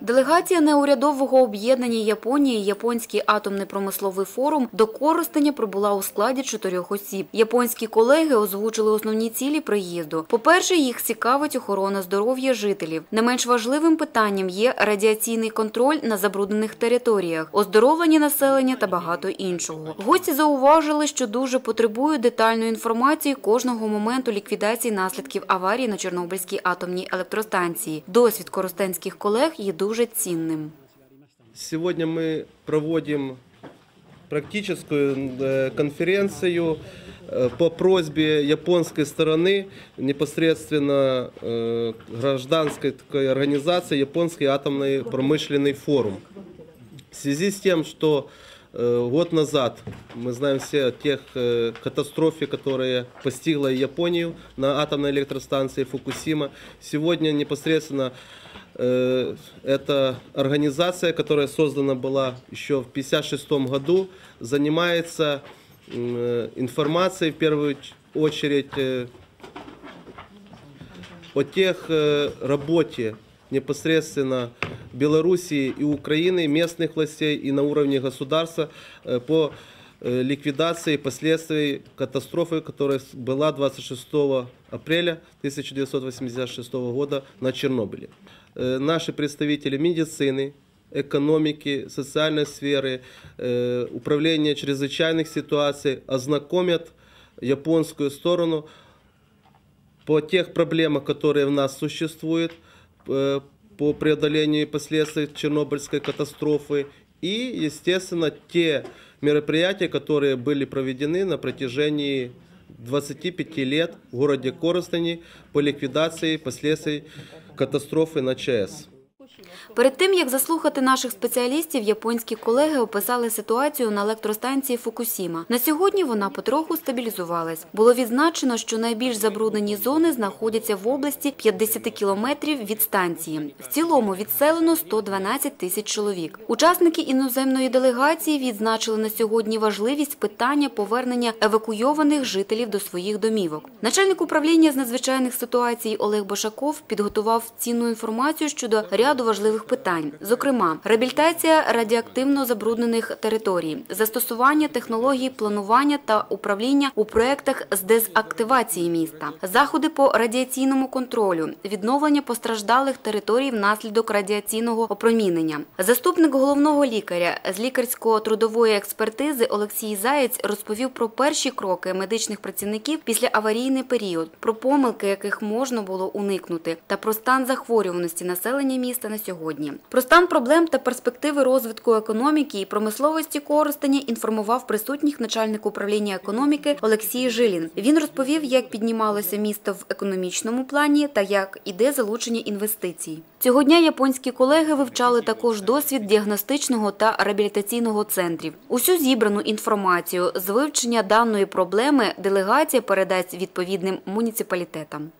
Делегація неурядового об'єднання Японії Японський атомний промисловий форум до Коростеня прибула у складі чотирьох осіб. Японські колеги озвучили основні цілі приїзду. По-перше, їх цікавить охорона здоров'я жителів. Не менш важливим питанням є радіаційний контроль на забруднених територіях, оздоровлення населення та багато іншого. Гості зауважили, що дуже потребують детальної інформації кожного моменту ліквідації наслідків аварії на Чорнобильській атомній електростанції. Досвід коростенських колег є дуже цінним. Сегодня мы проводим практическую э, конференцию э, по просьбе японской стороны, непосредственно э, гражданской такой организации Японский атомный промышленный форум. В связи с тем, что э, год назад мы знаем все тех э, катастрофе, которая постигла Японию на атомной электростанции Фукусима, сегодня непосредственно Э, Это организация, которая создана была еще в 1956 году, занимается э, информацией в первую очередь э, о тех э, работе непосредственно Белоруссии и Украины, местных властей и на уровне государства э, по э, ликвидации последствий катастрофы, которая была 26 апреля 1986 года на Чернобыле. Э, Наши представители медицины, экономики, социальной сферы, управления чрезвычайных ситуаций ознакомят японскую сторону по тех проблемах, которые в нас существуют, по преодолению последствий Чернобыльской катастрофы и, естественно, те мероприятия, которые были проведены на протяжении 25 лет в городе Коростени по ликвидации последствий катастрофы на ЧАЭС. Перед тим як заслухати наших спеціалістів, японські колеги описали ситуацію на електростанції Фукусіма. На сьогодні вона потроху стабілізувалась. Було відзначено, що найбільш забруднені зони знаходяться в області 50 кілометрів від станції. В цілому відселено 112 тисяч чоловік. Учасники іноземної делегації відзначили на сьогодні важливість питання повернення евакуйованих жителів до своїх домівок. Начальник управління з надзвичайних ситуацій Олег Башаков підготував цінну інформацію щодо ряду важливих питань, зокрема, реабілітація радіоактивно забруднених територій, застосування технологій планування та управління у проєктах з дезактивації міста, заходи по радіаційному контролю, відновлення постраждалих територій внаслідок радіаційного опромінення. Заступник головного лікаря з лікарсько-трудової експертизи Олексій Заєць розповів про перші кроки медичних працівників після аварійний період, про помилки, яких можна було уникнути, та про стан захворюваності населення міста на сьогодні. Про стан проблем та перспективи розвитку економіки і промисловості Коростеня інформував присутніх начальник управління економіки Олексій Жилін. Він розповів, як піднімалося місто в економічному плані та як іде залучення інвестицій. Цього дня японські колеги вивчали також досвід діагностичного та реабілітаційного центрів. Усю зібрану інформацію з вивчення даної проблеми делегація передасть відповідним муніципалітетам.